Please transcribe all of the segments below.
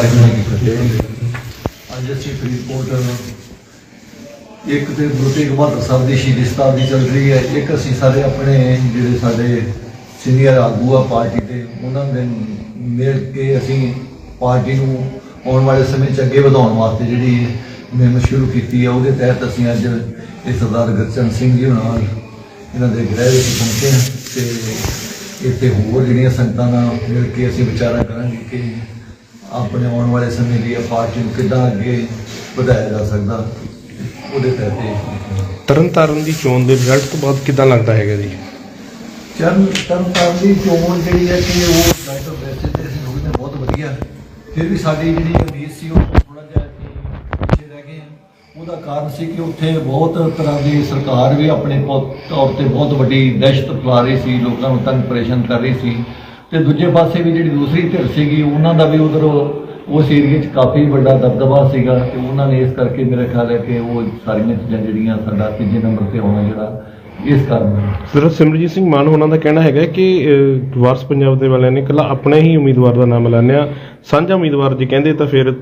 ਵਾਹਿਗੁਰੂ ਜੀ ਕੀ ਫਤਿਹ ਅੱਜ ਅਸੀਂ ਫਰੀਦਕੋਟ, ਇੱਕ ਤੇ ਗੁਰੂ ਤੇਗ ਬਹਾਦਰ ਸਾਹਿਬ ਦੀ ਸ਼ਹੀਦੀ ਸਤਾਬਦੀ ਚੱਲ ਰਹੀ ਹੈ, ਇੱਕ ਅਸੀਂ ਸਾਰੇ ਆਪਣੇ ਜਿਹੜੇ ਸਾਡੇ ਸੀਨੀਅਰ ਆਗੂ ਆ ਪਾਰਟੀ ਦੇ, ਉਹਨਾਂ ਦੇ ਮਿਲ ਕੇ ਅਸੀਂ ਪਾਰਟੀ ਨੂੰ ਆਉਣ ਵਾਲੇ ਸਮੇਂ 'ਚ ਅੱਗੇ ਵਧਾਉਣ ਵਾਸਤੇ ਜਿਹੜੀ ਮੁਹਿੰਮ ਸ਼ੁਰੂ ਕੀਤੀ ਹੈ ਉਹਦੇ ਤਹਿਤ ਅਸੀਂ ਅੱਜ ਇਹ ਸਰਦਾਰ ਗੁਰਚਰਨ ਸਿੰਘ ਜੀ ਨਾਲ ਇਹਨਾਂ ਦੇ ਗ੍ਰਹਿ ਵਿੱਚ ਪਹੁੰਚੇ ਹਾਂ ਤੇ ਇੱਥੇ ਹੋਰ ਜਿਹੜੀਆਂ ਸੰਗਤਾਂ ਨਾਲ ਮਿਲ ਕੇ ਅਸੀਂ ਵਿਚਾਰਾ ਕਰਾਂਗੇ ਕਿ ਆਪਣੇ ਆਉਣ ਵਾਲੇ ਸਮੇਂ ਦੀ ਇਹ ਪਾਰਟੀ ਨੂੰ ਕਿੱਦਾਂ ਅੱਗੇ ਵਧਾਇਆ ਜਾ ਸਕਦਾ ਉਹਦੇ ਇਹ ਤਰਨਤਾਰਨ ਦੀ ਚੋਣ ਦੇ ਰਿਜ਼ਲਟ ਤੋਂ ਬਾਅਦ ਕਿਦਾਂ ਲੱਗਦਾ ਹੈਗਾ ਜੀ? ਚਰਨ ਤਰਨਤਾਰਨ ਦੀ ਚੋਣ ਜਿਹੜੀ ਹੈ ਕਿ ਉਹ ਡਾਕਟਰ ਵੈਸੇ ਤੇ ਅਸੀਂ ਲੋਕ ਨੇ ਬਹੁਤ ਵਧੀਆ। ਫਿਰ ਵੀ ਸਾਡੀ ਜਿਹੜੀ ਉਮੀਦ ਸੀ ਉਹ ਥੋੜਾ ਜਿਹਾ ਅਸੀਂ ਪਿੱਛੇ ਰਹਿ ਗਏ। ਉਹਦਾ ਕਾਰਨ ਸੀ ਕਿ ਉੱਥੇ ਬਹੁਤ ਤਰ੍ਹਾਂ ਦੀ ਸਰਕਾਰ ਵੀ ਆਪਣੇ ਪੌ- ਤੌਰ ਤੇ ਬਹੁਤ ਵੱਡੀ ਦਹਿਸ਼ਤ ਫੈਲਾ ਰਹੀ ਸੀ ਲੋਕਾਂ ਨੂੰ ਤੰਗ ਪਰੇਸ਼ਾਨ ਕਰ ਰਹੀ ਸੀ। ਤੇ ਦੂਜੇ ਪਾਸੇ ਵੀ ਜਿਹੜੀ ਦੂਸਰੀ ਧਿਰ ਸੀਗੀ ਉਹਨਾਂ ਦਾ ਵੀ ਉਧਰ ਉਸ ਏਰੀਏ 'ਚ ਕਾਫੀ ਵੱਡਾ ਦਬਦਬਾ ਸੀਗਾ ਤੇ ਉਹਨਾਂ ਨੇ ਇਸ ਕਰਕੇ ਮੇਰਾ ਖਿਆਲ ਹੈ ਕਿ ਉਹ ਸਾਰੀਆਂ ਚੀਜ਼ਾਂ ਜਿਹੜੀਆਂ ਸਾਡਾ ਤੀਜੇ ਨੰਬਰ ਤੇ ਆਉਣਾ ਜਿਹੜਾ ਇਸ ਕਾਰਨ ਸਰ ਸਿਮਰਜੀਤ ਸਿੰਘ ਮਾਨ ਉਹਨਾਂ ਦਾ ਕਹਿਣਾ ਹੈਗਾ ਕਿ ਵਾਰਸ ਪੰਜਾਬ ਦੇ ਵਾਲਿਆਂ ਨੇ ਇਕੱਲਾ ਆਪਣੇ ਹੀ ਉਮੀਦਵਾਰ ਦਾ ਨਾਮ ਐਲਾਨਿਆ। ਸਾਂਝਾ ਉਮੀਦਵਾਰ ਜੇ ਕਹਿੰਦੇ ਤਾਂ ਫਿਰ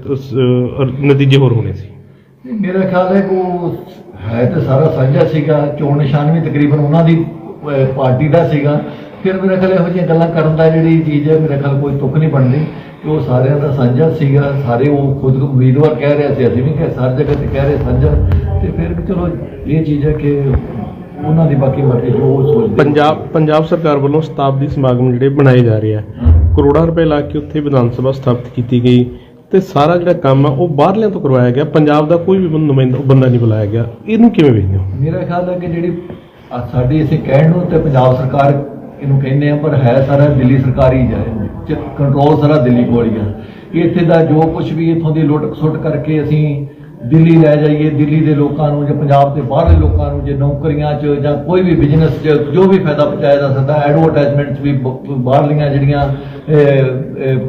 ਨਤੀਜੇ ਹੋਰ ਹੋਣੇ ਸੀ। ਮੇਰਾ ਖਿਆਲ ਹੈ ਕਿ ਉਹ ਹੈ ਤਾਂ ਸਾਰਾ ਸਾਂਝਾ ਸੀਗਾ ਚੋਣ ਨਿਸ਼ਾਨ ਵੀ ਤਕਰੀਬਨ ਉਹਨਾਂ ਦੀ ਪਾਰਟੀ ਦਾ ਸੀਗਾ। ਫਿਰ ਮੇਰਾ ਖਿਆਲ ਇਹੋ ਜਿਹੀਆਂ ਗੱਲਾਂ ਕਰਨ ਦਾ ਜਿਹੜੀ ਚੀਜ਼ ਹੈ ਮੇਰਾ ਖਿਆਲ ਕੋਈ ਤੁਕ ਨਹੀਂ ਬਣਦੀ। ਕਿ ਉਹ ਸਾਰਿਆਂ ਦਾ ਸਾਂਝਾ ਸੀਗਾ ਸਾਰੇ ਉਹ ਖੁਦ ਨੂੰ ਉਮੀਦਵਾਰ ਕਹਿ ਰਹੇ ਸੀ ਅਸੀਂ ਵੀ ਕਹਿ ਸਾਰੀ ਜਗ੍ਹਾ ਤੇ ਕਹਿ ਰਹੇ ਸਾਂਝਾ। ਤੇ ਫਿਰ ਵੀ ਚਲੋ ਇਹ ਚੀਜ਼ ਹੈ ਕਿ ਉਹਨਾਂ ਦੀ ਬਾਕੀ ਮਤੇ ਜੋ ਉਹ ਸੋਚਦੇ ਪੰਜਾਬ ਪੰਜਾਬ ਸਰਕਾਰ ਵੱਲੋਂ ਸ਼ਤਾਬਦੀ ਸਮਾਗਮ ਜਿਹੜੇ ਬਣਾਏ ਜਾ ਰਹੇ ਆ ਕਰੋੜਾਂ ਰੁਪਏ ਲਾ ਕੇ ਉੱਥੇ ਵਿਧਾਨ ਸਭਾ ਸਥਾਪਿਤ ਕੀਤੀ ਗਈ ਤੇ ਸਾਰਾ ਜਿਹੜਾ ਕੰਮ ਆ ਉਹ ਬਾਹਰਲਿਆਂ ਤੋਂ ਕਰਵਾਇਆ ਗਿਆ। ਪੰਜਾਬ ਦਾ ਕੋਈ ਵੀ ਨੁਮਾਇੰਦਾ ਬੰਦਾ ਨਹੀਂ ਬੁਲਾਇਆ ਗਿਆ। ਇਹਨੂੰ ਕਿਵੇਂ ਵੇਖਦੇ ਹੋ? ਮੇਰਾ ਖਿਆਲ ਹੈ ਕਿ ਜਿਹੜੀ ਸਾਡੀ ਅਸੀਂ ਕਹਿਣ ਨੂੰ ਤੇ ਪੰਜਾਬ ਸਰਕਾਰ ਇਹਨੂੰ ਕਹਿੰਦੇ ਆ, ਪਰ ਹੈ ਸਾਰਾ ਦਿੱਲੀ ਸਰਕਾਰ ਹੀ। ਜਾਏ ਕੰਟਰੋਲ ਸਾਰਾ ਦਿੱਲੀ ਕੋਲ ਹੀ ਆ। ਇੱਥੇ ਦਾ ਜੋ ਕੁਝ ਵੀ ਇੱਥੋਂ ਦੀ ਲੁੱਟ ਖਸੁੱਟ ਕਰਕੇ ਅਸੀਂ ਦਿੱਲੀ ਲੈ ਜਾਈਏ, ਦਿੱਲੀ ਦੇ ਲੋਕਾਂ ਨੂੰ ਜਾਂ ਪੰਜਾਬ ਦੇ ਬਾਹਰਲੇ ਲੋਕਾਂ ਨੂੰ, ਜੇ ਨੌਕਰੀਆਂ 'ਚ ਜਾਂ ਕੋਈ ਵੀ ਬਿਜ਼ਨਸ 'ਚ ਜੋ ਵੀ ਫਾਇਦਾ ਪਹੁੰਚਾਇਆ ਜਾ ਸਕਦਾ ਐਡਵਰਟਾਈਜ਼ਮੈਂਟਸ ਵੀ ਬਾਹਰਲੀਆਂ ਜਿਹੜੀਆਂ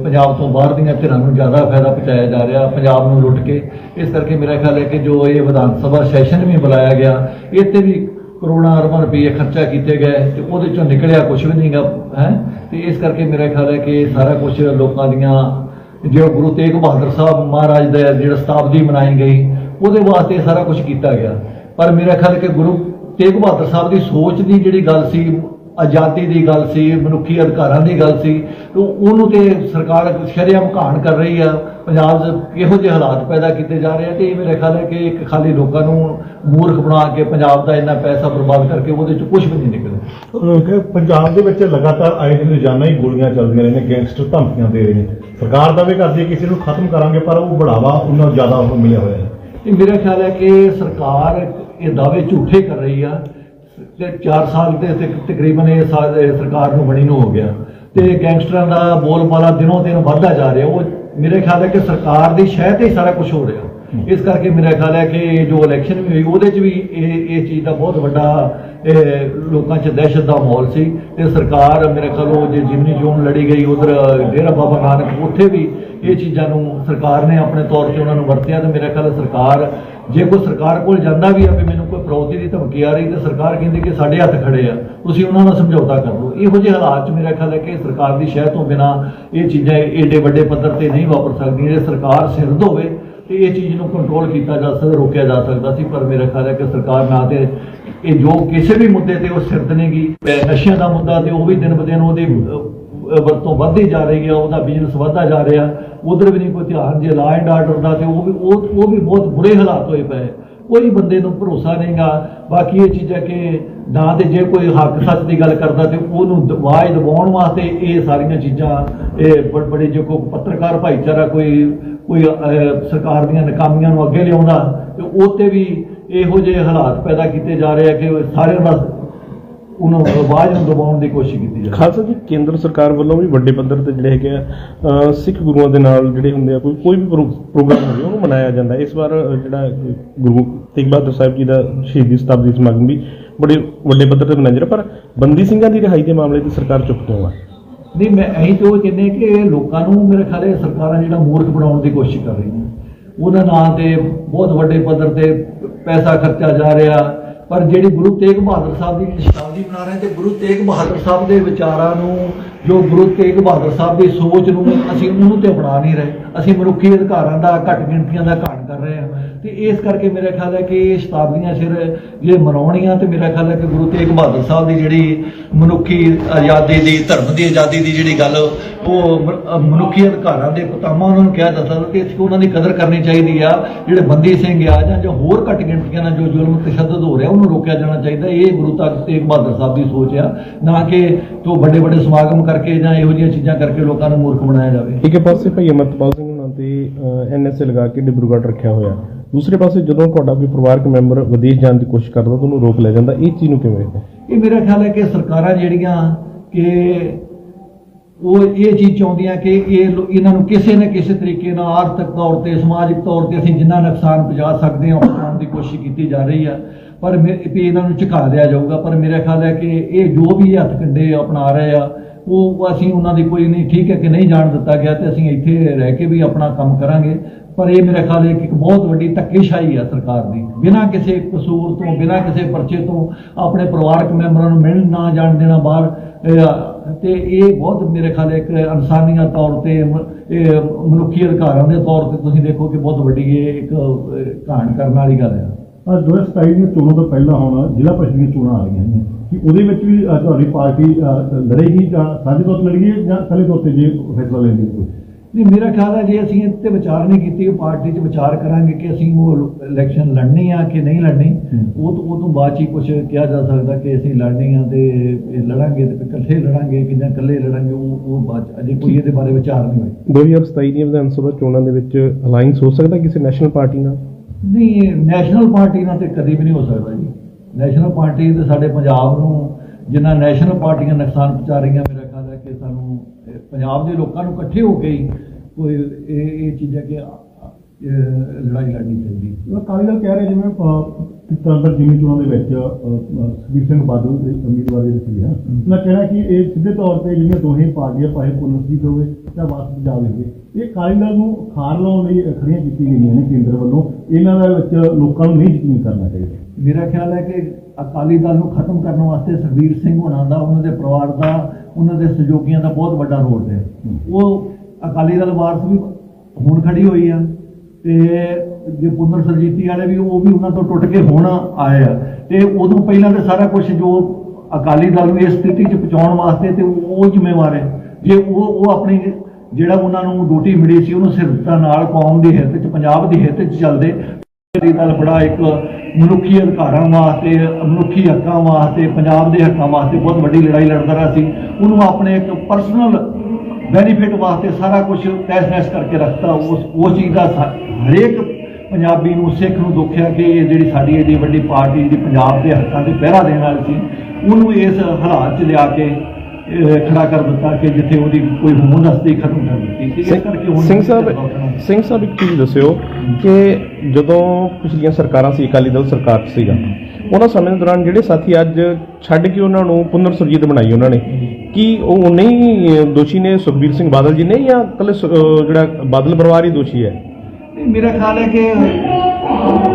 ਪੰਜਾਬ ਤੋਂ ਬਾਹਰ ਦੀਆਂ ਧਿਰਾਂ ਨੂੰ ਜ਼ਿਆਦਾ ਫਾਇਦਾ ਪਹੁੰਚਾਇਆ ਜਾ ਰਿਹਾ, ਪੰਜਾਬ ਨੂੰ ਲੁੱਟ ਕੇ। ਇਸ ਕਰਕੇ ਮੇਰਾ ਖਿਆਲ ਹੈ ਕਿ ਜੋ ਇਹ ਵਿਧਾਨ ਸਭਾ ਸੈਸ਼ਨ ਵੀ ਬੁਲਾਇਆ ਗਿਆ ਇਹ ਤੇ ਵੀ ਕਰੋੜਾਂ ਅਰਬਾਂ ਰੁਪਏ ਖਰਚਾ ਕੀਤੇ ਗਏ ਤੇ ਉਹਦੇ ਚੋਂ ਨਿਕਲਿਆ ਕੁਝ ਵੀ ਨਹੀਂਗਾ ਹੈ? ਤੇ ਇਸ ਕਰਕੇ ਮੇਰਾ ਖਿਆਲ ਹੈ ਕਿ ਸਾਰਾ ਕੁਝ ਲੋਕਾਂ ਦੀਆਂ, ਜੋ ਗੁਰੂ ਤੇਗ ਬਹਾਦਰ ਸਾਹਿਬ ਮਹਾਰਾਜ ਦਾ ਜਿਹੜਾ ਸ਼ਤਾਬਦੀ ਮਨਾਈ ਗਈ, ਉਹਦੇ ਵਾਸਤੇ ਸਾਰਾ ਕੁਝ ਕੀਤਾ ਗਿਆ। ਪਰ ਮੇਰਾ ਖਿਆਲ ਹੈ ਕਿ ਗੁਰੂ ਤੇਗ ਬਹਾਦਰ ਸਾਹਿਬ ਦੀ ਸੋਚ ਦੀ ਜਿਹੜੀ ਗੱਲ ਸੀ ਆਜ਼ਾਦੀ ਦੀ ਗੱਲ ਸੀ ਮਨੁੱਖੀ ਅਧਿਕਾਰਾਂ ਦੀ ਗੱਲ ਸੀ ਤੇ ਉਹਨੂੰ ਤੇ ਸਰਕਾਰ ਸ਼ਰੇਆਮ ਘਾਣ ਕਰ ਰਹੀ ਆ। ਪੰਜਾਬ 'ਚ ਕਿਹੋ ਜਿਹੇ ਹਾਲਾਤ ਪੈਦਾ ਕੀਤੇ ਜਾ ਰਹੇ ਆ ਤੇ ਇਹ ਮੇਰੇ ਖਿਆਲ ਹੈ ਕਿ ਇੱਕ ਖਾਲੀ ਲੋਕਾਂ ਨੂੰ ਮੂਰਖ ਬਣਾ ਕੇ ਪੰਜਾਬ ਦਾ ਇੰਨਾ ਪੈਸਾ ਬਰਬਾਦ ਕਰਕੇ ਉਹਦੇ 'ਚ ਕੁਝ ਵੀ ਨਹੀਂ ਨਿਕਲਦਾ। ਕਿ ਪੰਜਾਬ ਦੇ ਵਿੱਚ ਲਗਾਤਾਰ ਆਏ ਦਿਨ ਰੋਜ਼ਾਨਾ ਹੀ ਗੋਲੀਆਂ ਚੱਲਦੀਆਂ ਰਹੇ ਨੇ ਗੈਂਗਸਟਰ ਧਮਕੀਆਂ ਦੇ ਰਹੇ ਨੇ। ਸਰਕਾਰ ਦਾਅਵੇ ਕਰਦੀ ਹੈ ਕਿਸੇ ਨੂੰ ਖਤਮ ਕਰਾਂਗੇ ਪਰ ਉਹ ਬੜਾਵਾ ਉਹਨਾਂ ਜ਼ਿਆਦਾ ਮਿਲਿਆ ਹੋਇਆ ਹੈ। ਇਹ ਮੇਰਾ ਖਿਆਲ ਹੈ ਕਿ ਸਰਕਾਰ ਇਹ ਦਾਅਵੇ ਝੂਠੇ ਕਰ ਰਹੀ ਆ ਤੇ 4 ਸਾਲ ਤੇ ਤਕਰੀਬਨ ਇਹ ਸਰਕਾਰ ਨੂੰ ਬਣੀ ਨੂੰ ਹੋ ਗਿਆ। ਤੇ ਗੈਂਗਸਟਰਾਂ ਦਾ ਬੋਲਬਾਲਾ ਦਿਨੋਂ ਦਿਨ ਵੱਧਦਾ ਜਾ ਰਿਹਾ। ਉਹ ਮੇਰੇ ਖਿਆਲ ਹੈ ਕਿ ਸਰਕਾਰ ਦੀ ਸ਼ਹਿ ਤੇ ਹੀ ਸਾਰਾ ਕੁਝ ਹੋ ਰਿਹਾ। ਇਸ ਕਰਕੇ ਮੇਰਾ ਖਿਆਲ ਹੈ ਕਿ ਜੋ ਇਲੈਕਸ਼ਨ ਵੀ ਹੋਈ ਉਹਦੇ 'ਚ ਵੀ ਇਹ ਇਹ ਚੀਜ਼ ਦਾ ਬਹੁਤ ਵੱਡਾ ਲੋਕਾਂ 'ਚ ਦਹਿਸ਼ਤ ਦਾ ਮਾਹੌਲ ਸੀ। ਤੇ ਸਰਕਾਰ ਮੇਰੇ ਖਿਆਲ ਉਹ ਜੇ ਜਿਮਨੀ ਚੋਣ ਲੜੀ ਗਈ ਉਧਰ ਡੇਰਾ ਬਾਬਾ ਨਾਨਕ ਉੱਥੇ ਵੀ ਇਹ ਚੀਜ਼ਾਂ ਨੂੰ ਸਰਕਾਰ ਨੇ ਆਪਣੇ ਤੌਰ ਤੇ ਉਹਨਾਂ ਨੂੰ ਵਰਤਿਆ। ਤੇ ਮੇਰਾ ਖਿਆਲ ਸਰਕਾਰ ਜੇ ਕੋਈ ਸਰਕਾਰ ਕੋਲ ਜਾਂਦਾ ਵੀ ਆ ਵੀ ਮੈਨੂੰ ਕੋਈ ਫਰੌਤੀ ਦੀ ਧਮਕੀ ਆ ਰਹੀ, ਤੇ ਸਰਕਾਰ ਕਹਿੰਦੀ ਕਿ ਸਾਡੇ ਹੱਥ ਖੜੇ ਆ, ਤੁਸੀਂ ਉਹਨਾਂ ਨਾਲ ਸਮਝੌਤਾ ਕਰ ਲਓ। ਇਹੋ ਜਿਹੇ ਹਾਲਾਤ 'ਚ ਮੇਰਾ ਖਿਆਲ ਹੈ ਕਿ ਸਰਕਾਰ ਦੀ ਸ਼ਹਿ ਤੋਂ ਬਿਨਾ ਇਹ ਚੀਜ਼ਾਂ ਏਡੇ ਵੱਡੇ ਪੱਧਰ ਤੇ ਨਹੀਂ ਵਾਪਰ ਸਕਦੀਆਂ। ਜੇ ਸਰਕਾਰ ਸਿਰਦ ਹੋਵੇ, ਤੇ ਇਹ ਚੀਜ਼ ਨੂੰ ਕੰਟਰੋਲ ਕੀਤਾ ਜਾ ਸਕਦਾ, ਰੋਕਿਆ ਜਾ ਸਕਦਾ ਸੀ, ਪਰ ਮੇਰਾ ਖਿਆਲ ਹੈ ਕਿ ਸਰਕਾਰ ਨਾ ਤੇ ਇਹ ਜੋ ਕਿਸੇ ਵੀ ਮੁੱਦੇ ਤੇ ਉਹ ਸਿਰਦ ਨੇਗੀ। ਨਸ਼ਿਆਂ ਦਾ ਮੁੱਦਾ ਤੇ ਉਹ ਵੀ ਦਿਨ ਬ ਦਿਨ ਉਹਦੀ ਵਰਤੋਂ ਵੱਧਦੀ ਜਾ ਰਹੀ ਹੈ, ਉਹਦਾ ਬਿਜ਼ਨਸ ਵੱਧਦਾ ਜਾ ਰਿਹਾ, ਉਧਰ ਵੀ ਨਹੀਂ ਕੋਈ ਧਿਆਨ ਜੇ ਲਾ ਐਂਡ ਆਰਡਰ ਦਾ, ਤੇ ਉਹ ਵੀ ਉਹ ਵੀ ਬਹੁਤ ਬੁਰੇ ਹਾਲਾਤ ਹੋਏ ਪਏ ਕੋਈ ਬੰਦੇ ਨੂੰ ਭਰੋਸਾ ਨਹੀਂਗਾ ਬਾਕੀ ਇਹ ਚੀਜ਼ਾਂ ਕਿ ਨਾ ਤੇ ਜੇ ਕੋਈ ਹੱਕ ਸੱਚ ਦੀ ਗੱਲ ਕਰਦਾ ਤੇ ਉਹਨੂੰ ਦਵਾਜ ਦਬਾਉਣ ਵਾਸਤੇ ਇਹ ਸਾਰੀਆਂ ਚੀਜ਼ਾਂ, ਇਹ ਬ- ਬੜੇ ਜੇ ਕੋਈ ਪੱਤਰਕਾਰ ਭਾਈਚਾਰਾ ਕੋਈ ਕੋਈ ਸਰਕਾਰ ਦੀਆਂ ਨਕਾਮੀਆਂ ਨੂੰ ਅੱਗੇ ਲਿਆਉਂਦਾ, ਤੇ ਉਹ ਤੇ ਵੀ ਇਹੋ ਜਿਹੇ ਹਾਲਾਤ ਪੈਦਾ ਕੀਤੇ ਜਾ ਰਹੇ ਆ ਕਿ ਉਹ ਸਾਰਿਆਂ ਉਹਨੂੰ ਆਵਾਜ਼ ਨੂੰ ਦਬਾਉਣ ਦੀ ਕੋਸ਼ਿਸ਼ ਕੀਤੀ ਜਾ ਖਾਲਸਾ ਜੀ ਕੇਂਦਰ ਸਰਕਾਰ ਵੱਲੋਂ ਵੀ ਵੱਡੇ ਪੱਧਰ ਤੇ ਜਿਹੜੇ ਹੈਗੇ ਆ ਸਿੱਖ ਗੁਰੂਆਂ ਦੇ ਨਾਲ ਜਿਹੜੇ ਹੁੰਦੇ ਆ ਕੋਈ ਕੋਈ ਵੀ ਪ੍ਰੋ- ਪ੍ਰੋਗਰਾਮ ਹੋਵੇ ਉਹਨੂੰ ਮਨਾਇਆ ਜਾਂਦਾ। ਇਸ ਵਾਰ ਜਿਹੜਾ ਗੁਰੂ ਤੇਗ ਬਹਾਦਰ ਸਾਹਿਬ ਜੀ ਦਾ ਸ਼ਹੀਦੀ ਸਤਾਬਦੀ ਸਮਾਗਮ ਵੀ ਬੜੇ ਵੱਡੇ ਪੱਧਰ ਤੇ ਮਨਾਇਆ ਜਾ ਪਰ ਬੰਦੀ ਸਿੰਘਾਂ ਦੀ ਰਿਹਾਈ ਦੇ ਮਾਮਲੇ ਤੇ ਸਰਕਾਰ ਚੁੱਪ ਕਿਉਂ ਆ? ਨਹੀਂ ਮੈਂ ਇਹੀ ਤਾਂ ਕਹਿੰਦੇ ਕਿ ਲੋਕਾਂ ਨੂੰ ਮੇਰੇ ਖਿਆਲ ਸਰਕਾਰਾਂ ਜਿਹੜਾ ਮੂਰਖ ਬਣਾਉਣ ਦੀ ਕੋਸ਼ਿਸ਼ ਕਰ ਰਹੀਆਂ ਉਹਨਾਂ ਨਾਂ ਤੇ ਬਹੁਤ ਵੱਡੇ ਪੱਧਰ ਤੇ ਪੈਸਾ ਖਰਚਾ ਜਾ ਰਿਹਾ। ਪਰ ਜਿਹੜੀ ਗੁਰੂ ਤੇਗ ਬਹਾਦਰ ਸਾਹਿਬ ਦੀ ਸ਼ਤਾਬਦੀ ਮਨਾ ਰਹੇ ਤੇ ਗੁਰੂ ਤੇਗ ਬਹਾਦਰ ਸਾਹਿਬ ਦੇ ਵਿਚਾਰਾਂ ਨੂੰ, ਜੋ ਗੁਰੂ ਤੇਗ ਬਹਾਦਰ ਸਾਹਿਬ ਦੀ ਸੋਚ ਨੂੰ ਅਸੀਂ ਉਹਨੂੰ ਤੇ ਅਪਣਾ ਨਹੀਂ ਰਹੇ। ਅਸੀਂ ਮਨੁੱਖੀ ਅਧਿਕਾਰਾਂ ਦਾ, ਘੱਟ ਗਿਣਤੀਆਂ ਦਾ ਤੇ ਇਸ ਕਰਕੇ ਮੇਰਾ ਖਿਆਲ ਹੈ ਕਿ ਸ਼ਤਾਬਦੀਆਂ ਸਿਰ ਜੇ ਮਨਾਉਣੀਆਂ ਤੇ ਮੇਰਾ ਖਿਆਲ ਹੈ ਕਿ ਗੁਰੂ ਤੇਗ ਬਹਾਦਰ ਸਾਹਿਬ ਦੀ ਜਿਹੜੀ ਮਨੁੱਖੀ ਆਜ਼ਾਦੀ ਦੀ, ਧਰਮ ਦੀ ਆਜ਼ਾਦੀ ਦੀ ਜਿਹੜੀ ਗੱਲ, ਉਹ ਮਨੁੱਖੀ ਅਧਿਕਾਰਾਂ ਦੇ ਪਤਾਮਾ ਉਹਨਾਂ ਨੂੰ ਕਿਹਾ ਜਾ ਕਿ ਅਸੀਂ ਉਹਨਾਂ ਦੀ ਕਦਰ ਕਰਨੀ ਚਾਹੀਦੀ ਆ। ਜਿਹੜੇ ਬੰਦੀ ਸਿੰਘ ਆ ਜਾਂ ਜੋ ਹੋਰ ਘੱਟ ਗਿਣਤੀਆਂ ਨਾਲ ਜੋ ਜ਼ੁਲਮ ਤਸ਼ੱਦਦ ਹੋ ਰਿਹਾ, ਉਹਨੂੰ ਰੋਕਿਆ ਜਾਣਾ ਚਾਹੀਦਾ। ਇਹ ਗੁਰੂ ਤਖਤ ਤੇਗ ਬਹਾਦਰ ਸਾਹਿਬ ਦੀ ਸੋਚ ਆ, ਨਾ ਕਿ ਤੋਂ ਵੱਡੇ ਵੱਡੇ ਸਮਾਗਮ ਕਰਕੇ ਜਾਂ ਇਹੋ ਜਿਹੀਆਂ ਚੀਜ਼ਾਂ ਕਰਕੇ ਲੋਕਾਂ ਨੂੰ ਮੂਰਖ ਬਣਾਇਆ ਜਾਵੇ। ਇੱਕ ਪਾਸੇ ਭਾਈ ਅਮਰਪਾਲ ਸਿੰਘ ਹੁਣਾਂ ਤੇ ਐਨਐਸਏ ਲਗਾ ਕੇ ਡਿਬਰੂਗੜ੍ਹ ਰੱਖਿਆ ਹੋਇਆ। ਦੂਸਰੇ ਪਾਸੇ ਜਦੋਂ ਤੁਹਾਡਾ ਕੋਈ ਪਰਿਵਾਰਕ ਮੈਂਬਰ ਵਿਦੇਸ਼ ਜਾਣ ਦੀ ਕੋਸ਼ਿਸ਼ ਕਰਦਾ ਤਾਂ ਉਹਨੂੰ ਰੋਕ ਲਿਆ ਜਾਂਦਾ, ਇਹ ਚੀਜ਼ ਨੂੰ ਕਿਵੇਂ ਇਹ ਮੇਰਾ ਖਿਆਲ ਹੈ ਕਿ ਸਰਕਾਰਾਂ ਜਿਹੜੀਆਂ ਕਿ ਉਹ ਇਹ ਚੀਜ਼ ਚਾਹੁੰਦੀਆਂ ਕਿ ਇਹ ਇਹਨਾਂ ਨੂੰ ਕਿਸੇ ਨਾ ਕਿਸੇ ਤਰੀਕੇ ਨਾਲ ਆਰਥਿਕ ਤੌਰ ਤੇ, ਸਮਾਜਿਕ ਤੌਰ ਤੇ ਅਸੀਂ ਜਿੰਨਾ ਨੁਕਸਾਨ ਪਹੁੰਚਾ ਸਕਦੇ ਹਾਂ, ਉਹ ਪਹੁੰਚਾਉਣ ਦੀ ਕੋਸ਼ਿਸ਼ ਕੀਤੀ ਜਾ ਰਹੀ ਆ। ਪਰ ਮੇ- ਵੀ ਇਹਨਾਂ ਨੂੰ ਝੁਕਾ ਦਿਆ ਜਾਊਗਾ। ਪਰ ਮੇਰਾ ਖਿਆਲ ਹੈ ਕਿ ਇਹ ਜੋ ਵੀ ਹੱਥ ਕੰਡੇ ਅਪਣਾ ਰਹੇ ਆ, ਉਹ ਅਸੀਂ ਉਹਨਾਂ ਦੀ ਕੋਈ ਨਹੀਂ, ਠੀਕ ਹੈ ਕਿ ਨਹੀਂ ਜਾਣ ਦਿੱਤਾ ਗਿਆ ਤੇ ਅਸੀਂ ਇੱਥੇ ਰਹਿ ਕੇ ਵੀ ਆਪਣਾ ਕੰਮ ਕਰਾਂਗੇ। ਪਰ ਇਹ ਮੇਰਾ ਖਿਆਲ ਹੈ ਕਿ ਇੱਕ ਬਹੁਤ ਵੱਡੀ ਧੱਕੇਸ਼ਾਹੀ ਹੈ ਸਰਕਾਰ ਦੀ। ਬਿਨਾਂ ਕਿਸੇ ਕਸੂਰ ਤੋਂ, ਬਿਨਾਂ ਕਿਸੇ ਪਰਚੇ ਤੋਂ ਆਪਣੇ ਪਰਿਵਾਰਕ ਮੈਂਬਰਾਂ ਨੂੰ ਮਿਲਣ, ਨਾ ਜਾਣ ਦੇਣਾ ਬਾਹਰ ਤੇ ਇਹ ਬਹੁਤ ਮੇਰੇ ਖਿਆਲ ਇੱਕ ਇਨਸਾਨੀਅਤ ਤੌਰ ਤੇ ਮਨੁੱਖੀ ਅਧਿਕਾਰਾਂ ਦੇ ਤੌਰ ਤੇ ਤੁਸੀਂ ਦੇਖੋ ਕਿ ਬਹੁਤ ਵੱਡੀ ਇਹ ਇੱਕ ਘਾਣ ਕਰਨ ਵਾਲੀ ਗੱਲ ਹੈ ਅੱਜ 2027 ਦੀਆਂ ਚੋਣਾਂ ਤੋਂ ਪਹਿਲਾਂ ਹੁਣ ਜ਼ਿਲ੍ਹਾ ਪ੍ਰੀਸ਼ਦ ਦੀਆਂ ਚੋਣਾਂ ਆ ਰਹੀਆਂ ਨੇ। ਕਿ ਉਹਦੇ ਵਿੱਚ ਵੀ ਤੁਹਾਡੀ ਪਾਰਟੀ ਲੜੇਗੀ ਜਾਂ ਸਾਂਝੇ ਤੌਰ ਤੇ ਲੜੇਗੀ ਜਾਂ ਇਕੱਲੇ ਤੌਰ ਤੇ ਜੇ ਫੈਸਲਾ ਲੈਂਦੀ ਹੈ ਕੋਈ ਨਹੀਂ ਮੇਰਾ ਖਿਆਲ ਹੈ ਜੇ ਅਸੀਂ ਤੇ ਵਿਚਾਰ ਨਹੀਂ ਕੀਤੀ ਉਹ ਪਾਰਟੀ 'ਚ ਵਿਚਾਰ ਕਰਾਂਗੇ ਕਿ ਅਸੀਂ ਉਹ ਇਲੈਕਸ਼ਨ ਲੜਨੀ ਆ ਕਿ ਨਹੀਂ ਲੜਨੀ। ਉਹ ਤੋਂ ਉਹ ਤੋਂ ਬਾਅਦ ਹੀ ਕੁਝ ਕਿਹਾ ਜਾ ਸਕਦਾ ਕਿ ਅਸੀਂ ਲੜਨੀ ਆ ਤੇ ਇਹ ਲੜਾਂਗੇ ਤੇ ਇਕੱਠੇ ਲੜਾਂਗੇ ਕਿ ਜਾਂ ਇਕੱਲੇ ਲੜਾਂਗੇ ਉਹ ਉਹ ਬਾਅਦ ਅਜੇ ਕੋਈ ਇਹਦੇ ਬਾਰੇ ਵਿਚਾਰ ਨਹੀਂ ਹੋਇਆ। 2027 ਦੀਆਂ ਵਿਧਾਨ ਸਭਾ ਚੋਣਾਂ ਦੇ ਵਿੱਚ ਅਲਾਈਅੰਸ ਹੋ ਸਕਦਾ ਕਿਸੇ ਨੈਸ਼ਨਲ ਪਾਰਟੀ ਨਾਲ? ਨਹੀਂ ਨੈਸ਼ਨਲ ਪਾਰਟੀ ਨਾਲ ਤੇ ਕਦੀ ਵੀ ਨਹੀਂ ਹੋ ਸਕਦਾ ਜੀ। ਨੈਸ਼ਨਲ ਪਾਰਟੀ ਤੇ ਸਾਡੇ ਪੰਜਾਬ ਨੂੰ ਜਿੰਨਾ ਨੈਸ਼ਨਲ ਪਾਰਟੀਆਂ ਨੁਕਸਾਨ ਪਹੁੰਚਾ ਰਹੀਆਂ ਮੇਰਾ ਖਿਆਲ ਹੈ ਕਿ ਸਾਨੂੰ ਪੰਜਾਬ ਦੇ ਲੋਕਾਂ ਨੂੰ ਇਕੱਠੇ ਹੋ ਕੇ ਹੀ ਕੋਈ ਇਹ ਇਹ ਚੀਜ਼ਾਂ ਕਿ ਲੜਾਈ ਲੜਨੀ ਚਾਹੀਦੀ ਅਕਾਲੀ ਦਲ ਕਹਿ ਰਹੇ ਜਿਵੇਂ ਤੰਦਰ ਜਿਮੀ ਚੋਣਾਂ ਦੇ ਵਿੱਚ ਸੁਖਬੀਰ ਸਿੰਘ ਬਾਦਲ ਦੇ ਉਮੀਦਵਾਰੀ ਦਿੱਤੀ ਹੈ। ਉਹਨਾਂ ਕਹਿਣਾ ਕਿ ਇਹ ਸਿੱਧੇ ਤੌਰ ਤੇ ਜਿਹੜੀਆਂ ਦੋਹੇ ਪਾਰਟੀਆਂ ਭਾਵੇਂ ਪੁਨਰਜੀਤ ਹੋਵੇ ਜਾਂ ਵਾਪਸ ਪੰਜਾਬ ਹੋਵੇ ਇਹ ਅਕਾਲੀ ਦਲ ਨੂੰ ਖਾਰ ਲਾਉਣ ਲਈ ਖੜੀਆਂ ਕੀਤੀਆਂ ਗਈਆਂ ਨੇ ਕੇਂਦਰ ਵੱਲੋਂ। ਇਹਨਾਂ ਦੇ ਵਿੱਚ ਲੋਕਾਂ ਨੂੰ ਨਹੀਂ ਯਕੀਨ ਕਰਨਾ ਚਾਹੀਦਾ। ਮੇਰਾ ਖਿਆਲ ਹੈ ਕਿ ਅਕਾਲੀ ਦਲ ਨੂੰ ਖਤਮ ਕਰਨ ਵਾਸਤੇ ਸੁਖਬੀਰ ਸਿੰਘ ਹੋਣਾ ਦਾ ਉਹਨਾਂ ਦੇ ਪਰਿਵਾਰ ਦਾ ਉਹਨਾਂ ਦੇ ਸਹਿਯੋਗੀਆਂ ਦਾ ਬਹੁਤ ਵੱਡਾ ਰੋਲ ਹੈ ਉਹ ਅਕਾਲੀ ਦਲ ਵਾਰਸ ਵੀ ਹੁਣ ਖੜੀ ਹੋਈ ਆ ਤੇ ਜੇ ਪੁਨਰ ਸਰਜੀਤੀ ਵਾਲੇ ਵੀ, ਉਹ ਵੀ ਉਹਨਾਂ ਤੋਂ ਟੁੱਟ ਕੇ ਹੁਣ ਆਏ ਆ। ਤੇ ਉਦੋਂ ਪਹਿਲਾਂ ਤੇ ਸਾਰਾ ਕੁਝ ਜੋ ਅਕਾਲੀ ਦਲ ਨੂੰ ਇਸ ਸਥਿਤੀ 'ਚ ਪਹੁੰਚਾਉਣ ਵਾਸਤੇ ਤੇ ਉਹ ਜ਼ਿੰਮੇਵਾਰ ਹੈ ਜੇ ਉਹ ਉਹ ਆਪਣੀ ਜਿਹੜਾ ਉਹਨਾਂ ਨੂੰ ਡਿਊਟੀ ਮਿਲੀ ਸੀ, ਉਹਨੂੰ ਸਿਰਤਾ ਨਾਲ ਕੌਮ ਦੀ ਹਿੱਤ 'ਚ, ਪੰਜਾਬ ਦੀ ਹਿੱਤ 'ਚ ਚੱਲਦੇ, ਅਕਾਲੀ ਦਲ ਬੜਾ ਇੱਕ ਮਨੁੱਖੀ ਅਧਿਕਾਰਾਂ ਵਾਸਤੇ, ਮਨੁੱਖੀ ਹੱਕਾਂ ਵਾਸਤੇ, ਪੰਜਾਬ ਦੇ ਹੱਕਾਂ ਵਾਸਤੇ ਬਹੁਤ ਵੱਡੀ ਲੜਾਈ ਲੜਦਾ ਰਿਹਾ ਸੀ। ਉਹਨੂੰ ਆਪਣੇ ਇੱਕ ਪਰਸਨਲ ਬੈਨੀਫਿਟ ਵਾਸਤੇ ਸਾਰਾ ਕੁਝ ਤੈਸ-ਨੈਸ ਕਰਕੇ ਰੱਖਤਾ। ਉਸ, ਉਹ ਚੀਜ਼ ਦਾ ਹਰੇਕ ਪੰਜਾਬੀ ਨੂੰ, ਸਿੱਖ ਨੂੰ ਦੁੱਖਿਆ ਕਿ ਇਹ ਜਿਹੜੀ ਸਾਡੀ ਏਡੀ ਵੱਡੀ ਪਾਰਟੀ, ਜਿਹੜੀ ਪੰਜਾਬ ਦੇ ਹੱਕਾਂ ਤੇ ਪਹਿਰਾ ਦੇਣ ਵਾਲੀ ਸੀ, ਉਹਨੂੰ ਇਸ ਹਾਲਾਤ 'ਚ ਲਿਆ ਕੇ ਖੜਾ ਕਰ ਦਿੱਤਾ ਕਿ ਜਿੱਥੇ ਉਹਦੀ ਕੋਈ ਹੋਂਦ ਹਸਤੀ ਖਤਮ ਕਰ ਦਿੱਤੀ। ਤੇ ਇਸ ਕਰਕੇ ਹੁਣ ਸਿੰਘ ਸਾਹਿਬ ਸਿੰਘ ਸਾਹਿਬ ਇੱਕ ਚੀਜ਼ ਦੱਸਿਓ ਕਿ ਜਦੋਂ ਪਿਛਲੀਆਂ ਸਰਕਾਰਾਂ ਸੀ ਅਕਾਲੀ ਦਲ ਸਰਕਾਰ ਸੀਗਾ ਉਹਨਾਂ ਸਮੇਂ ਦੇ ਦੌਰਾਨ ਜਿਹੜੇ ਸਾਥੀ ਅੱਜ ਛੱਡ ਕੇ ਉਹਨਾਂ ਨੂੰ ਪੁਨਰ ਸੁਰਜੀਤ ਬਣਾਈ ਉਹਨਾਂ ਨੇ ਕੀ ਉਹ ਨਹੀਂ ਅਹ, ਦੋਸ਼ੀ ਨੇ ਸੁਖਬੀਰ ਸਿੰਘ ਬਾਦਲ ਜੀ ਨੇ ਜਾਂ ਕੱਲੇ ਜਿਹੜਾ ਬਾਦਲ ਪਰਿਵਾਰ ਹੀ ਦੋਸ਼ੀ ਹੈ? ਮੇਰਾ ਖਿਆਲ ਹੈ ਕਿ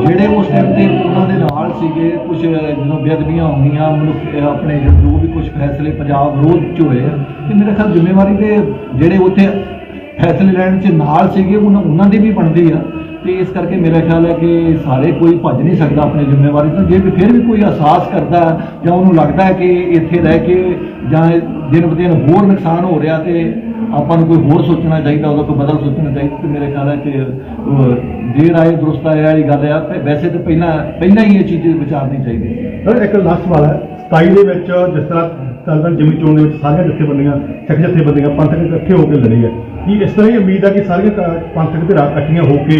ਜਿਹੜੇ ਉਸ ਟਾਈਮ ਤੇ ਉਹਨਾਂ ਨਾਲ ਕੁਝ ਜਦੋਂ ਬੇਅਦਬੀਆਂ ਹੋਈਆਂ ਮਨੁੱਖ ਆਪਣੇ ਜੋ ਵੀ ਕੁਝ ਫੈਸਲੇ ਪੰਜਾਬ ਵਿਰੋਧ ਚ ਹੋਏ ਆ, ਤੇ ਮੇਰਾ ਖਿਆਲ ਜ਼ਿੰਮੇਵਾਰੀ ਤੇ ਜਿਹੜੇ ਉੱਥੇ ਫੈਸਲੇ ਲੈਣ ਚ ਨਾਲ ਸੀਗੇ ਉਹਨਾਂ ਉਹਨਾਂ ਦੀ ਵੀ ਬਣਦੀ ਆ। ਤੇ ਇਸ ਕਰਕੇ ਮੇਰਾ ਖਿਆਲ ਹੈ ਕਿ ਸਾਰੇ ਕੋਈ ਭੱਜ ਨਹੀਂ ਸਕਦਾ ਆਪਣੀ ਜ਼ਿੰਮੇਵਾਰੀ ਤੋਂ। ਜੇ ਫਿਰ ਵੀ ਕੋਈ ਅਹਿਸਾਸ ਕਰਦਾ ਜਾਂ ਉਹਨੂੰ ਲੱਗਦਾ ਹੈ ਕਿ ਇੱਥੇ ਰਹਿ ਕੇ ਜਾਂ ਦਿਨ ਬ ਦਿਨ ਹੋਰ ਨੁਕਸਾਨ ਹੋ ਰਿਹਾ ਤੇ ਆਪਾਂ ਨੂੰ ਕੋਈ ਹੋਰ ਸੋਚਣਾ ਚਾਹੀਦਾ ਉਹਦਾ ਕੋਈ ਬਦਲ ਸੋਚਣਾ ਚਾਹੀਦਾ ਤੇ ਮੇਰੇ ਖਿਆਲ ਹੈ ਕਿ ਅਹ, ਦੇਰ ਦਰੁਸਤ ਆਇਆ ਇਹ ਗੱਲ ਆ ਤੇ ਵੈਸੇ ਤਾਂ ਪਹਿਲਾਂ ਪਹਿਲਾਂ ਹੀ ਇਹ ਚੀਜ਼ ਵਿਚਾਰਨੀ ਚਾਹੀਦੀ ਹੈ। ਸਰ ਇੱਕ ਲਾਸਟ ਸਵਾਲ ਹੈ। 27 ਦੇ ਵਿੱਚ ਜਿਸ ਤਰ੍ਹਾਂ ਤੰਦਰ ਜਿਮੀ ਚੋਣ ਦੇ ਵਿੱਚ ਸਾਰੀਆਂ ਜਥੇਬੰਦੀਆਂ ਸਿੱਖ ਜਥੇਬੰਦੀਆਂ ਪੰਥਕ ਇਕੱਠੇ ਹੋ ਕੇ ਲੜੀ ਹੈ। ਕੀ ਇਸ ਤਰ੍ਹਾਂ ਹੀ ਉਮੀਦ ਹੈ ਕਿ ਸਾਰੀਆਂ ਕ- ਪੰਥਕ ਧਿਰਾਂ ਇਕੱਠੀਆਂ ਹੋ ਕੇ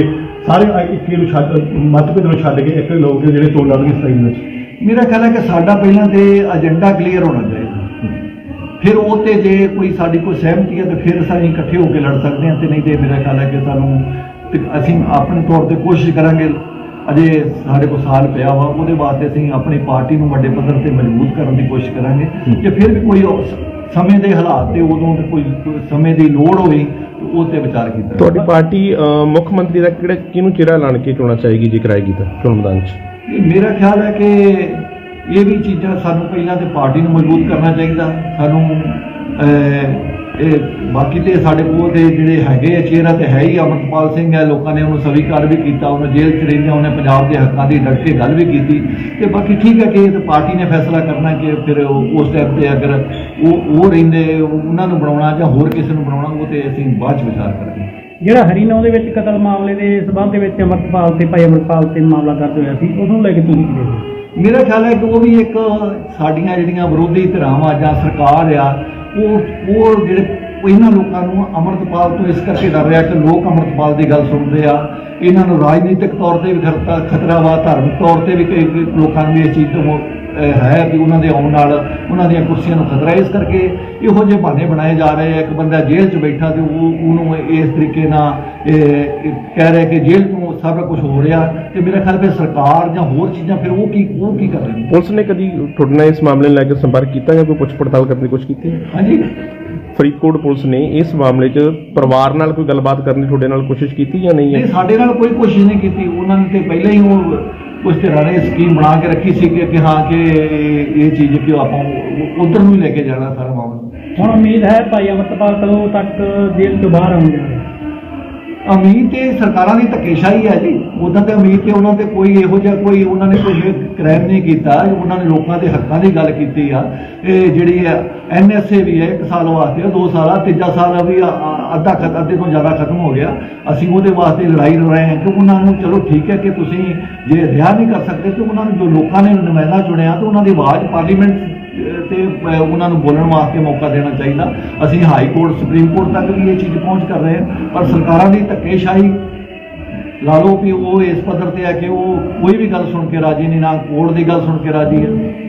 ਸਾਰੇ ਆ- ਨੂੰ ਛੱਡ ਮਤਭੇਦ ਨੂੰ ਛੱਡ ਕੇ ਇੱਕ ਲੋਕ ਜਿਹੜੇ ਚੋਣ ਲੜਨਗੇ 27 ਵਿੱਚ। ਮੇਰਾ ਖਿਆਲ ਹੈ ਕਿ ਸਾਡਾ ਪਹਿਲਾਂ ਤੇ ਏਜੰਡਾ ਕਲੀਅਰ ਹੋਣਾ ਚਾਹੀਦਾ। ਫਿਰ ਉਹ ਤੇ ਜੇ ਕੋਈ ਸਾਡੀ ਕੋਈ ਸਹਿਮਤੀ ਹੈ ਤਾਂ ਫਿਰ ਅਸੀਂ ਇਕੱਠੇ ਹੋ ਕੇ ਲੜ ਸਕਦੇ ਹਾਂ ਤੇ ਨਹੀਂ ਤੇ ਮੇਰਾ ਖਿਆਲ ਹੈ ਕਿ ਸਾਨੂੰ ਅਸੀਂ ਆਪਣੇ ਤੌਰ ਤੇ ਕੋਸ਼ਿਸ਼ ਕਰਾਂਗੇ। ਅਜੇ ਸਾਡੇ ਕੋਲ ਸਾਲ ਪਿਆ ਵਾ, ਉਹਦੇ ਵਾਸਤੇ ਅਸੀਂ ਆਪਣੀ ਪਾਰਟੀ ਨੂੰ ਵੱਡੇ ਪੱਧਰ ਤੇ ਮਜ਼ਬੂਤ ਕਰਨ ਦੀ ਕੋਸ਼ਿਸ਼ ਕਰਾਂਗੇ ਕਿ ਫਿਰ ਵੀ ਕੋਈ ਸਮੇਂ ਦੇ ਹਾਲਾਤ ਤੇ ਉਦੋਂ ਕੋਈ ਸਮੇਂ ਦੀ ਲੋੜ ਤੇ ਉਹ ਤੇ ਵਿਚਾਰ ਕੀਤਾ ਤੁਹਾਡੀ ਪਾਰਟੀ ਮੁੱਖ ਮੰਤਰੀ ਦਾ ਕਿਹੜਾ ਕਿਹਨੂੰ ਚਿਹਰਾ ਐਲਾਨ ਕੇ ਚੁਣਨਾ ਚਾਹੇਗੀ ਜੇ ਕਰਾਏਗੀ ਤਾਂ ਚੋਣ ਮੈਦਾਨ 'ਚ? ਮੇਰਾ ਖਿਆਲ ਹੈ ਕਿ ਇਹ ਵੀ ਚੀਜ਼ਾਂ ਸਾਨੂੰ ਪਹਿਲਾਂ ਤੇ ਪਾਰਟੀ ਨੂੰ ਮਜ਼ਬੂਤ ਕਰਨਾ ਚਾਹੀਦਾ। ਸਾਨੂੰ ਇਹ ਬਾਕੀ ਤੇ ਸਾਡੇ ਕੋਲ ਦੇ ਜਿਹੜੇ ਹੈਗੇ ਆ ਚਿਹਰਾ ਤੇ ਹੈ ਹੀ ਅਮਰਪਾਲ ਸਿੰਘ ਹੈ ਲੋਕਾਂ ਨੇ ਉਹਨੂੰ ਸਵੀਕਾਰ ਵੀ ਕੀਤਾ ਉਹਨੂੰ ਜੇਲ੍ਹ ਚ ਰਹਿੰਦਿਆਂ ਉਹਨੇ ਪੰਜਾਬ ਦੇ ਹੱਕਾਂ ਦੀ ਡਟ ਕੇ ਗੱਲ ਵੀ ਕੀਤੀ। ਤੇ ਬਾਕੀ ਠੀਕ ਹੈ ਕਿ ਇਹ ਤਾਂ ਪਾਰਟੀ ਨੇ ਫੈਸਲਾ ਕਰਨਾ ਕਿ ਫਿਰ ਉਸ ਟਾਈਮ ਤੇ ਅਗਰ ਉਹ ਉਹ ਰਹਿੰਦੇ ਉਹਨਾਂ ਨੂੰ ਬਣਾਉਣਾ ਜਾਂ ਹੋਰ ਕਿਸੇ ਨੂੰ ਬਣਾਉਣਾ ਉਹ ਤੇ ਅਸੀਂ ਬਾਅਦ ਚ ਵਿਚਾਰ ਕਰਾਂਗੇ ਜਿਹੜਾ ਹਰੀਨੌਂ ਦੇ ਵਿੱਚ ਕਤਲ ਮਾਮਲੇ ਦੇ ਸਬੰਧ ਦੇ ਵਿੱਚ ਅਮਰਪਾਲ ਤੇ ਭਾਈ ਅਮਰਪਾਲ ਤੇ ਮਾਮਲਾ ਦਰਜ ਹੋਇਆ ਸੀ ਉਸ ਨੂੰ ਲੈ ਕੇ ਤੁਸੀਂ ਕੀ ਮੇਰਾ ਖਿਆਲ ਹੈ ਕਿ ਉਹ ਵੀ ਇੱਕ ਸਾਡੀਆਂ ਜਿਹੜੀਆਂ ਵਿਰੋਧੀ ਧਿਰਾਵਾਂ ਜਾਂ ਸਰਕਾਰ ਆ ਉਹ ਉਹ ਜਿਹੜੇ ਇਹਨਾਂ ਲੋਕਾਂ ਨੂੰ ਅੰਮ੍ਰਿਤਪਾਲ ਤੋਂ ਇਸ ਕਰਕੇ ਡਰ ਰਿਹਾ ਕਿ ਲੋਕ ਅੰਮ੍ਰਿਤਪਾਲ ਦੀ ਗੱਲ ਸੁਣਦੇ ਆ। ਇਹਨਾਂ ਨੂੰ ਰਾਜਨੀਤਿਕ ਤੌਰ ਤੇ ਵੀ ਖਤਰਾ ਖਤਰਾ ਵਾ ਧਾਰਮਿਕ ਤੌਰ ਤੇ ਵੀ ਕਈ ਲੋਕਾਂ ਨੂੰ ਇਸ ਚੀਜ਼ ਤੋਂ ਹੈ ਕਿ ਉਹਨਾਂ ਦੇ ਆਉਣ ਨਾਲ ਉਹਨਾਂ ਦੀਆਂ ਕੁਰਸੀਆਂ ਨੂੰ ਖਤਰਾ ਇਸ ਕਰਕੇ ਇਹੋ ਜਿਹੇ ਬਹਾਨੇ ਬਣਾਏ ਜਾ ਰਹੇ ਆ। ਇੱਕ ਬੰਦਾ ਜੇਲ੍ਹ 'ਚ ਬੈਠਾ ਤੇ ਉਹ ਉਹਨੂੰ ਇਸ ਤਰੀਕੇ ਨਾਲ ਕਹਿ ਰਿਹਾ ਕਿ ਜੇਲ੍ਹ ਤੋਂ ਸਾਰਾ ਕੁਝ ਹੋ ਰਿਹਾ ਤੇ ਮੇਰਾ ਖਿਆਲ ਫਿਰ ਸਰਕਾਰ ਜਾਂ ਹੋਰ ਚੀਜ਼ਾਂ ਫਿਰ ਉਹ ਕੀ ਉਹ ਕੀ ਕਰ ਰਹੀ ਪੁਲਿਸ ਨੇ ਕਦੀ ਤੁਹਾਡੇ ਨਾਲ ਇਸ ਮਾਮਲੇ ਨੂੰ ਲੈ ਕੇ ਸੰਪਰਕ ਕੀਤਾ ਜਾਂ ਕੋਈ ਪੁੱਛ ਪੜਤਾਲ ਕਰਨ ਦੀ ਕੋਸ਼ਿਸ਼ ਕੀਤੀ? ਹੈ ਹਾਂਜੀ। ਫਰੀਦਕੋਟ ਪੁਲਿਸ ਨੇ ਇਸ ਮਾਮਲੇ 'ਚ ਪਰਿਵਾਰ ਨਾਲ ਕੋਈ ਗੱਲਬਾਤ ਕਰਨ ਦੀ ਤੁਹਾਡੇ ਨਾਲ ਕੋਸ਼ਿਸ਼ ਕੀਤੀ ਜਾਂ ਨਹੀਂ? ਨਹੀਂ ਹੈ ਸਾਡੇ ਨਾਲ ਕੋਈ ਕੋਸ਼ਿਸ਼ ਨਹੀਂ ਕੀਤੀ। ਉਹਨਾਂ ਨੇ ਤੇ ਪਹਿਲਾਂ ਹੀ ਉਹ ਉਸ ਤਰ੍ਹਾਂ ਨੇ ਸਕੀਮ ਬਣਾ ਕੇ ਰੱਖੀ ਸੀ ਕਿ ਹਾਂ ਕਿ ਇਹ ਚੀਜ਼ ਕਿ ਆਪਾਂ ਉਧਰ ਨੂੰ ਲੈ ਕੇ ਜਾਣਾ ਸਾਰਾ ਮਾਮਲਾ। ਹੁਣ ਉਮੀਦ ਹੈ ਭਾਈ ਅਮਰਪਾਲ ਕਦੋਂ ਤੱਕ ਜੇਲ੍ਹ ਤੋਂ ਬਾਹਰ ਆਉਣਗੇ। ਉਮੀਦ ਤੇ ਸਰਕਾਰਾਂ ਦੀ ਧੱਕੇਸ਼ਾਹੀ ਹੈ ਜੀ। ਉਦਾਂ ਤੇ ਉਮੀਦ ਤੇ ਉਹਨਾਂ ਤੇ ਕੋਈ ਇਹੋ ਜਿਹਾ ਕੋਈ ਉਹਨਾਂ ਨੇ ਕੋਈ ਕ੍ਰਾਈਮ ਨਹੀਂ ਕੀਤਾ। ਉਹਨਾਂ ਨੇ ਲੋਕਾਂ ਦੇ ਹੱਕਾਂ ਦੀ ਗੱਲ ਕੀਤੀ ਆ। ਇਹ ਜਿਹੜੀ ਹੈ ਐਨਐਸਏ ਵੀ ਹੈ ਇੱਕ ਸਾਲ ਵਾਸਤੇ ਆ, ਦੋ ਸਾਲ ਆ ਤੀਜਾ ਸਾਲ ਆ ਵੀ ਅੱਧਾ ਖਤ ਅੱਧੇ ਤੋਂ ਜ਼ਿਆਦਾ ਖਤਮ ਹੋ ਗਿਆ। ਅਸੀਂ ਉਹਦੇ ਵਾਸਤੇ ਲੜਾਈ ਲੜ ਰਹੇ ਹਾਂ ਕਿ ਉਹਨਾਂ ਨੂੰ ਚਲੋ ਠੀਕ ਹੈ ਕਿ ਤੁਸੀਂ ਜੇ ਰਿਹਾ ਨਹੀਂ ਕਰ ਸਕਦੇ ਤੇ ਉਹਨਾਂ ਨੂੰ ਜੋ ਲੋਕਾਂ ਨੇ ਨੁਮਾਇੰਦਾ ਚੁਣਿਆ ਤੇ ਉਹਨਾਂ ਦੀ ਆਵਾਜ਼ ਪਾਰਲੀਮੈਂਟ ਤੇ ਉਹਨਾਂ ਨੂੰ ਬੋਲਣ ਵਾਸਤੇ ਮੌਕਾ ਦੇਣਾ ਚਾਹੀਦਾ। ਅਸੀਂ ਹਾਈ ਕੋਰਟ, ਸੁਪਰੀਮ ਕੋਰਟ ਤੱਕ ਵੀ ਇਹ ਚੀਜ਼ ਪਹੁੰਚ ਕਰ ਰਹੇ ਹਾਂ। ਪਰ ਸਰਕਾਰਾਂ ਦੀ ਧੱਕੇਸ਼ਾਹੀ, ਲਾ ਲਓ ਵੀ ਉਹ ਇਸ ਪੱਧਰ ਤੇ ਆ ਕਿ ਉਹ ਕੋਈ ਵੀ ਗੱਲ ਸੁਣ ਕੇ ਰਾਜੀ ਨਹੀਂ, ਨਾ ਕੋਰਟ ਦੀ ਗੱਲ ਸੁਣ ਕੇ ਰਾਜੀ ਹੈ।